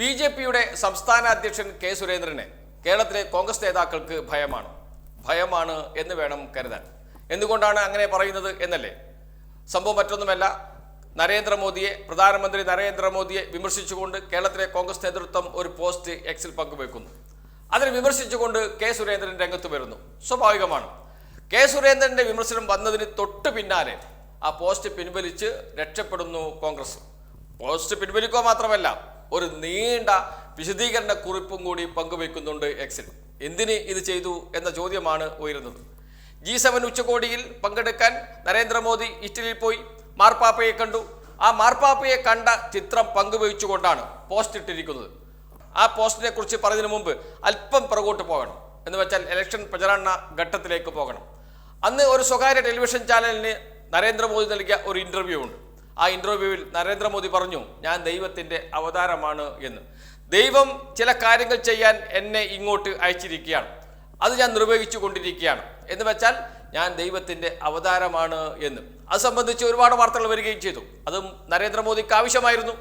B J പിയുടെ സംസ്ഥാന അധ്യക്ഷൻ കെ സുരേന്ദ്രന് കേരളത്തിലെ കോൺഗ്രസ് നേതാക്കൾക്ക് ഭയമാണ്. ഭയമാണ് എന്ന് വേണം കരുതാൻ. എന്തുകൊണ്ടാണ് അങ്ങനെ പറയുന്നത് എന്നല്ലേ? സംഭവം മറ്റൊന്നുമല്ല. നരേന്ദ്രമോദിയെ പ്രധാനമന്ത്രി നരേന്ദ്രമോദിയെ വിമർശിച്ചുകൊണ്ട് കേരളത്തിലെ കോൺഗ്രസ് നേതൃത്വം ഒരു പോസ്റ്റ് എക്സിൽ പങ്കുവെക്കുന്നു. അതിനെ വിമർശിച്ചുകൊണ്ട് കെ സുരേന്ദ്രൻ രംഗത്ത് വരുന്നു. സ്വാഭാവികമാണ്. കെ സുരേന്ദ്രന്റെ വിമർശനം വന്നതിന് തൊട്ട് പിന്നാലെ ആ പോസ്റ്റ് പിൻവലിച്ച് രക്ഷപ്പെടുന്നു കോൺഗ്രസ്. പോസ്റ്റ് പിൻവലിക്കുക മാത്രമല്ല ഒരു നീണ്ട വിശദീകരണ കുറിപ്പും കൂടി പങ്കുവെക്കുന്നുണ്ട് എക്സിൽ എന്തിന് ഇത് ചെയ്തു എന്ന ചോദ്യമാണ് ഉയരുന്നത്. ജി സെവൻ ഉച്ചകോടിയിൽ പങ്കെടുക്കാൻ നരേന്ദ്രമോദി ഇറ്റലിയിൽ പോയി. മാർപ്പാപ്പയെ കണ്ടു. ആ മാർപ്പാപ്പയെ കണ്ട ചിത്രം പങ്കുവച്ചുകൊണ്ടാണ് പോസ്റ്റ് ഇട്ടിരിക്കുന്നത്. ആ പോസ്റ്റിനെ കുറിച്ച് പറഞ്ഞതിന് മുമ്പ് അല്പം പുറകോട്ട് പോകണം. എന്ന് വെച്ചാൽ ഇലക്ഷൻ പ്രചരണ ഘട്ടത്തിലേക്ക് പോകണം. അന്ന് ഒരു സ്വകാര്യ ടെലിവിഷൻ ചാനലിന് നരേന്ദ്രമോദി നൽകിയ ഒരു ഇന്റർവ്യൂ ഉണ്ട്. ആ ഇന്റർവ്യൂവിൽ നരേന്ദ്രമോദി പറഞ്ഞു ഞാൻ ദൈവത്തിന്റെ അവതാരമാണ് എന്ന്. ദൈവം ചില കാര്യങ്ങൾ ചെയ്യാൻ എന്നെ ഇങ്ങോട്ട് അയച്ചിരിക്കുകയാണ്. അത് ഞാൻ നിർവഹിച്ചു കൊണ്ടിരിക്കുകയാണ്. എന്ന് വെച്ചാൽ ഞാൻ ദൈവത്തിന്റെ അവതാരമാണ് എന്ന്. അത് സംബന്ധിച്ച് ഒരുപാട് വാർത്തകൾ വരികയും ചെയ്തു. അതും നരേന്ദ്രമോദിക്ക് ആവശ്യമായിരുന്നു.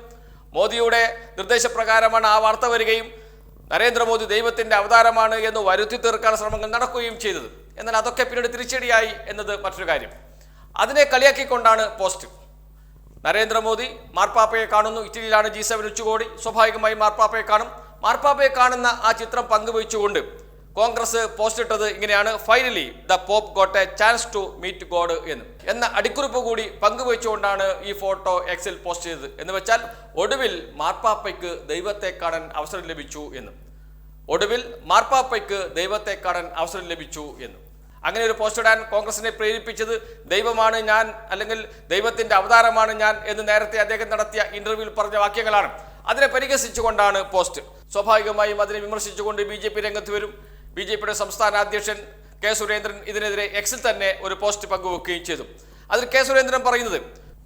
മോദിയുടെ നിർദ്ദേശപ്രകാരമാണ് ആ വാർത്ത വരികയും നരേന്ദ്രമോദി ദൈവത്തിന്റെ അവതാരമാണ് എന്ന് വരുത്തി തീർക്കാൻ ശ്രമങ്ങൾ നടക്കുകയും ചെയ്തത്. എന്നാൽ അതൊക്കെ പിന്നീട് തിരിച്ചടിയായി എന്നത് മറ്റൊരു കാര്യം. അതിനെ കളിയാക്കിക്കൊണ്ടാണ് പോസ്റ്റ്. നരേന്ദ്രമോദി മാർപ്പാപ്പയെ കാണുന്നു. ഇറ്റലിയിലാണ് ജി സെവൻ ഉച്ചകോടി. സ്വാഭാവികമായി മാർപ്പാപ്പയെ കാണും. മാർപ്പാപ്പയെ കാണുന്ന ആ ചിത്രം പങ്കുവച്ചുകൊണ്ട് കോൺഗ്രസ് പോസ്റ്റ് ഇട്ടത് ഇങ്ങനെയാണ്. Finally the pope got a chance to meet god എന്ന്. എന്ന അടിക്കുറിപ്പ് കൂടി പങ്കുവച്ചുകൊണ്ടാണ് ഈ ഫോട്ടോ എക്സിൽ പോസ്റ്റ് ചെയ്തത്. എന്ന് വെച്ചാൽ ഒടുവിൽ മാർപ്പാപ്പയ്ക്ക് ദൈവത്തെ കാണാൻ അവസരം ലഭിച്ചു എന്ന്. ഒടുവിൽ മാർപ്പാപ്പയ്ക്ക് ദൈവത്തെ കാണാൻ അവസരം ലഭിച്ചു എന്ന്. അങ്ങനെ ഒരു പോസ്റ്റ് ഇടാൻ കോൺഗ്രസിനെ പ്രേരിപ്പിച്ചത് ദൈവമാണ് ഞാൻ അല്ലെങ്കിൽ ദൈവത്തിന്റെ അവതാരമാണ് ഞാൻ എന്ന് നേരത്തെ അദ്ദേഹം നടത്തിയ ഇന്റർവ്യൂവിൽ പറഞ്ഞ വാക്യങ്ങളാണ്. അതിനെ പരിഹസിച്ചുകൊണ്ടാണ് പോസ്റ്റ് സ്വാഭാവികമായും അതിനെ വിമർശിച്ചുകൊണ്ട് ബി ജെ പി രംഗത്ത് വരും. ബി ജെ പിയുടെ സംസ്ഥാന അധ്യക്ഷൻ കെ സുരേന്ദ്രൻ ഇതിനെതിരെ എക്സിൽ തന്നെ ഒരു പോസ്റ്റ് പങ്കുവെക്കുകയും ചെയ്തു. അതിൽ കെ സുരേന്ദ്രൻ പറയുന്നത്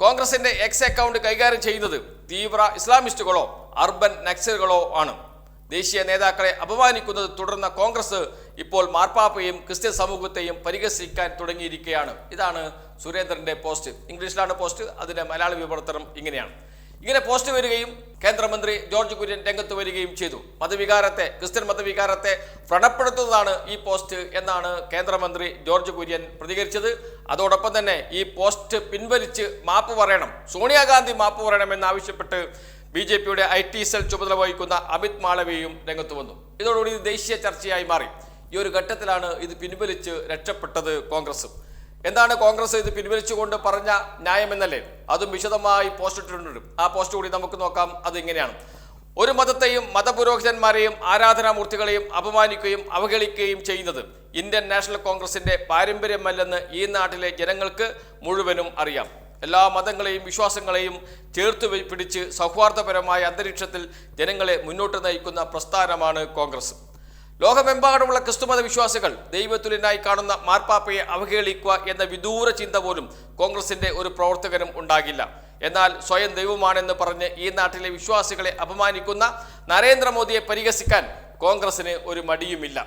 കോൺഗ്രസിന്റെ എക്സ് അക്കൗണ്ട് കൈകാര്യം ചെയ്യുന്നത് തീവ്ര ഇസ്ലാമിസ്റ്റുകളോ അർബൻ നക്സലുകളോ ആണ്. ദേശീയ നേതാക്കളെ അപമാനിക്കുന്നത് തുടർന്ന കോൺഗ്രസ് ഇപ്പോൾ മാർപ്പാപ്പയും ക്രിസ്ത്യൻ സമൂഹത്തെയും പരിഹസിക്കാൻ തുടങ്ങിയിരിക്കുകയാണ്. ഇതാണ് സുരേന്ദ്രന്റെ പോസ്റ്റ്. ഇംഗ്ലീഷിലാണ് പോസ്റ്റ് അതിന്റെ മലയാള വിവർത്തനം ഇങ്ങനെയാണ്. ഇങ്ങനെ പോസ്റ്റ് വരികയും കേന്ദ്രമന്ത്രി ജോർജ് കുര്യൻ രംഗത്ത് വരികയും ചെയ്തു. മതവികാരത്തെ ക്രിസ്ത്യൻ മതവികാരത്തെ വ്രണപ്പെടുത്തുന്നതാണ് ഈ പോസ്റ്റ് എന്നാണ് കേന്ദ്രമന്ത്രി ജോർജ് കുര്യൻ പ്രതികരിച്ചത്. അതോടൊപ്പം തന്നെ ഈ പോസ്റ്റ് പിൻവലിച്ച് മാപ്പ് പറയണം. സോണിയാഗാന്ധി മാപ്പ് പറയണമെന്നാവശ്യപ്പെട്ട് ബി ജെ പിയുടെ ഐ ടി സെൽ ചുമതല വഹിക്കുന്ന അമിത് മാളവിയും രംഗത്ത് വന്നു. ഇതോടുകൂടി ഇത് ദേശീയ ചർച്ചയായി മാറി. ഈ ഒരു ഘട്ടത്തിലാണ് ഇത് പിൻവലിച്ച് രക്ഷപ്പെട്ടത് കോൺഗ്രസ്. എന്താണ് കോൺഗ്രസ് ഇത് പിൻവലിച്ചുകൊണ്ട് പറഞ്ഞ ന്യായമെന്നല്ലേ? അതും വിശദമായി പോസ്റ്റ് ഇട്ടിട്ടുണ്ട്. ആ പോസ്റ്റ് കൂടി നമുക്ക് നോക്കാം അത് ഇങ്ങനെയാണ്. ഒരു മതത്തെയും മതപുരോഹിതന്മാരെയും ആരാധനാമൂർത്തികളെയും അപമാനിക്കുകയും അവഹേളിക്കുകയും ചെയ്യുന്നത് ഇന്ത്യൻ നാഷണൽ കോൺഗ്രസിന്റെ പാരമ്പര്യമല്ലെന്ന് ഈ നാട്ടിലെ ജനങ്ങൾക്ക് മുഴുവനും അറിയാം. എല്ലാ മതങ്ങളെയും വിശ്വാസങ്ങളെയും ചേർത്ത് പിടിച്ച് സൗഹാർദ്ദപരമായ അന്തരീക്ഷത്തിൽ ജനങ്ങളെ മുന്നോട്ട് നയിക്കുന്ന പ്രസ്ഥാനമാണ് കോൺഗ്രസ്. ലോകമെമ്പാടുമുള്ള ക്രിസ്തുമത വിശ്വാസികൾ ദൈവത്തുലിനായി കാണുന്ന മാർപ്പാപ്പയെ അവഹേളിക്കുക എന്ന വിദൂര ചിന്ത പോലും കോൺഗ്രസിന്റെ ഒരു പ്രവർത്തകനും ഉണ്ടാകില്ല. എന്നാൽ സ്വയം ദൈവമാണെന്ന് പറഞ്ഞ് ഈ നാട്ടിലെ വിശ്വാസികളെ അപമാനിക്കുന്ന നരേന്ദ്രമോദിയെ പരിഹസിക്കാൻ കോൺഗ്രസിന് ഒരു മടിയുമില്ല.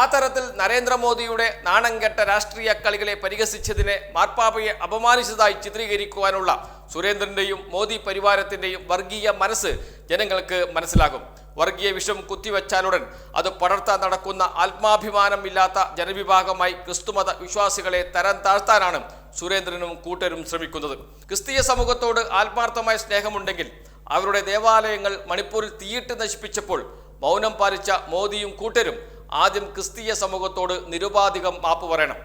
ആ തരത്തിൽ നരേന്ദ്രമോദിയുടെ നാണംകെട്ട രാഷ്ട്രീയ കളികളെ പരിഹസിച്ചതിനെ മാർപ്പാപ്പയെ അപമാനിച്ചതായി ചിത്രീകരിക്കുവാനുള്ള സുരേന്ദ്രന്റെയും മോദി പരിവാരത്തിന്റെയും വർഗീയ മനസ്സ് ജനങ്ങൾക്ക് മനസ്സിലാകും. വർഗീയ വിഷം കുത്തിവെച്ചാലുടൻ അത് പടർത്താൻ നടക്കുന്ന ആത്മാഭിമാനമില്ലാത്ത ജനവിഭാഗമായി ക്രിസ്തുമത വിശ്വാസികളെ തരം താഴ്ത്താനാണ് സുരേന്ദ്രനും കൂട്ടരും ശ്രമിക്കുന്നത്. ക്രിസ്തീയ സമൂഹത്തോട് ആത്മാർത്ഥമായ സ്നേഹമുണ്ടെങ്കിൽ അവരുടെ ദേവാലയങ്ങൾ മണിപ്പൂരിൽ തീയിട്ട് നശിപ്പിച്ചപ്പോൾ മൗനം പാലിച്ച മോദിയും കൂട്ടരും ആദ്യം ക്രിസ്തീയ സമൂഹത്തോട് നിരുപാധികം മാപ്പ് പറയണം.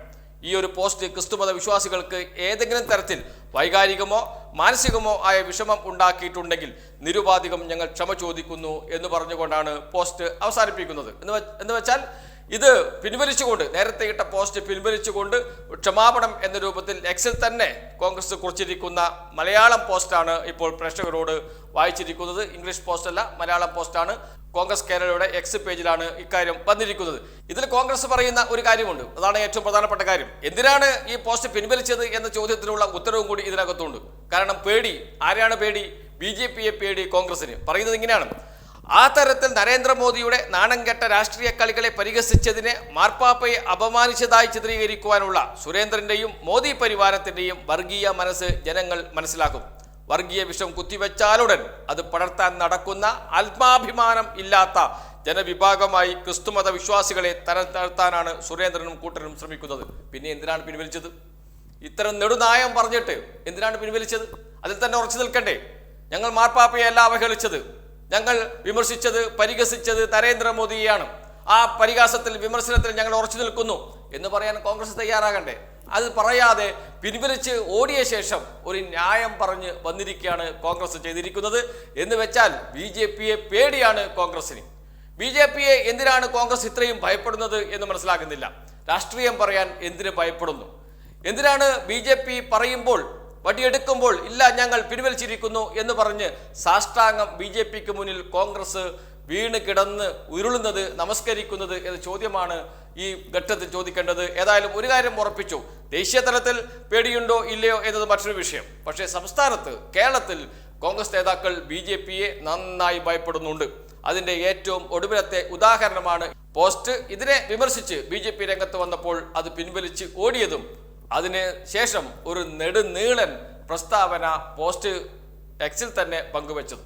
ഈ ഒരു പോസ്റ്റ് ക്രിസ്തുമത വിശ്വാസികൾക്ക് ഏതെങ്കിലും തരത്തിൽ വൈകാരികമോ മാനസികമോ ആയ വിഷമം ഉണ്ടാക്കിയിട്ടുണ്ടെങ്കിൽ നിരുപാധികം ഞങ്ങൾ ക്ഷമ ചോദിക്കുന്നു എന്ന് പറഞ്ഞുകൊണ്ടാണ് പോസ്റ്റ് അവസാനിപ്പിക്കുന്നത്. എന്ന് വെച്ചാൽ ഇത് പിൻവലിച്ചുകൊണ്ട് നേരത്തെ ഇട്ട പോസ്റ്റ് പിൻവലിച്ചുകൊണ്ട് ക്ഷമാപണം എന്ന രൂപത്തിൽ എക്സിൽ തന്നെ കോൺഗ്രസ് കുറിച്ചിരിക്കുന്ന മലയാളം പോസ്റ്റാണ് ഇപ്പോൾ പ്രേക്ഷകരോട് വായിച്ചിരിക്കുന്നത്. ഇംഗ്ലീഷ് പോസ്റ്റ് അല്ല മലയാളം പോസ്റ്റാണ് കോൺഗ്രസ് കേരളയുടെ എക്സ് പേജിലാണ് ഇക്കാര്യം വന്നിരിക്കുന്നത്. ഇതിൽ കോൺഗ്രസ് പറയുന്ന ഒരു കാര്യമുണ്ട്. അതാണ് ഏറ്റവും പ്രധാനപ്പെട്ട കാര്യം. എന്തിനാണ് ഈ പോസ്റ്റ് പിൻവലിച്ചത് എന്ന ചോദ്യത്തിനുള്ള ഉത്തരവും കൂടി ഇതിനകത്തുണ്ട്. കാരണം പേടി. ആരെയാണ് പേടി? ബി പേടി കോൺഗ്രസിന് പറയുന്നത് ഇങ്ങനെയാണ്. ആ തരത്തിൽ നരേന്ദ്രമോദിയുടെ നാണംകെട്ട രാഷ്ട്രീയ കളികളെ പരിഹസിച്ചതിനെ മാർപ്പാപ്പയെ അപമാനിച്ചതായി ചിത്രീകരിക്കുവാനുള്ള സുരേന്ദ്രന്റെയും മോദി പരിവാരത്തിന്റെയും വർഗീയ മനസ്സ് ജനങ്ങൾ മനസ്സിലാക്കും. വർഗീയ വിഷം കുത്തിവെച്ചാലുടൻ അത് പടർത്താൻ നടക്കുന്ന ആത്മാഭിമാനം ഇല്ലാത്ത ജനവിഭാഗമായി ക്രിസ്തുമത വിശ്വാസികളെ തരം താഴ്ത്താനാണ് സുരേന്ദ്രനും കൂട്ടനും ശ്രമിക്കുന്നത്. പിന്നെ എന്തിനാണ് പിൻവലിച്ചത്? ഇത്തരം നെടുനായം പറഞ്ഞിട്ട് എന്തിനാണ് പിൻവലിച്ചത്? അതിൽ തന്നെ ഉറച്ചു നിൽക്കണ്ടേ? ഞങ്ങൾ മാർപ്പാപ്പയെ അല്ല അവഹേളിച്ചത്. ഞങ്ങൾ വിമർശിച്ചത് പരിഹസിച്ചത് നരേന്ദ്രമോദിയെയാണ് ആ പരിഹാസത്തിൽ വിമർശനത്തിൽ ഞങ്ങൾ ഉറച്ചു നിൽക്കുന്നു. എന്ന് പറയാൻ കോൺഗ്രസ് തയ്യാറാകണ്ടേ? അത് പറയാതെ പിൻവലിച്ച് ഓടിയ ശേഷം ഒരു ന്യായം പറഞ്ഞ് വന്നിരിക്കുകയാണ് കോൺഗ്രസ് ചെയ്തിരിക്കുന്നത്. എന്ന് വെച്ചാൽ ബി ജെ പിയെ പേടിയാണ് കോൺഗ്രസിന് ബി ജെ പിയെ എന്തിനാണ് കോൺഗ്രസ് ഇത്രയും ഭയപ്പെടുന്നത് എന്ന് മനസ്സിലാകുന്നില്ല. രാഷ്ട്രീയം പറയാൻ എന്തിന് ഭയപ്പെടുന്നു? എന്തിനാണ് ബി ജെ പി പറയുമ്പോൾ വടിയെടുക്കുമ്പോൾ ഇല്ല ഞങ്ങൾ പിൻവലിച്ചിരിക്കുന്നു എന്ന് പറഞ്ഞ് സാഷ്ടാംഗം ബി ജെ പിക്ക് മുന്നിൽ കോൺഗ്രസ് വീണ് കിടന്ന് ഉരുളുന്നത് നമസ്കരിക്കുന്നത് എന്ന ചോദ്യമാണ് ഈ ഘട്ടത്തിൽ ചോദിക്കേണ്ടത്. ഏതായാലും ഒരു കാര്യം ഉറപ്പിച്ചു ദേശീയ തലത്തിൽ പേടിയുണ്ടോ ഇല്ലയോ എന്നത് മറ്റൊരു വിഷയം. പക്ഷേ സംസ്ഥാനത്ത് കേരളത്തിൽ കോൺഗ്രസ് നേതാക്കൾ ബി ജെ പിയെ നന്നായി ഭയപ്പെടുന്നുണ്ട്. അതിന്റെ ഏറ്റവും ഒടുവിലത്തെ ഉദാഹരണമാണ് പോസ്റ്റ്. ഇതിനെ വിമർശിച്ച് ബി രംഗത്ത് വന്നപ്പോൾ അത് പിൻവലിച്ച് ഓടിയതും അതിന് ശേഷം ഒരു നെടുനീളൻ പ്രസ്താവന പോസ്റ്റ് എക്സിൽ തന്നെ പങ്കുവച്ചത്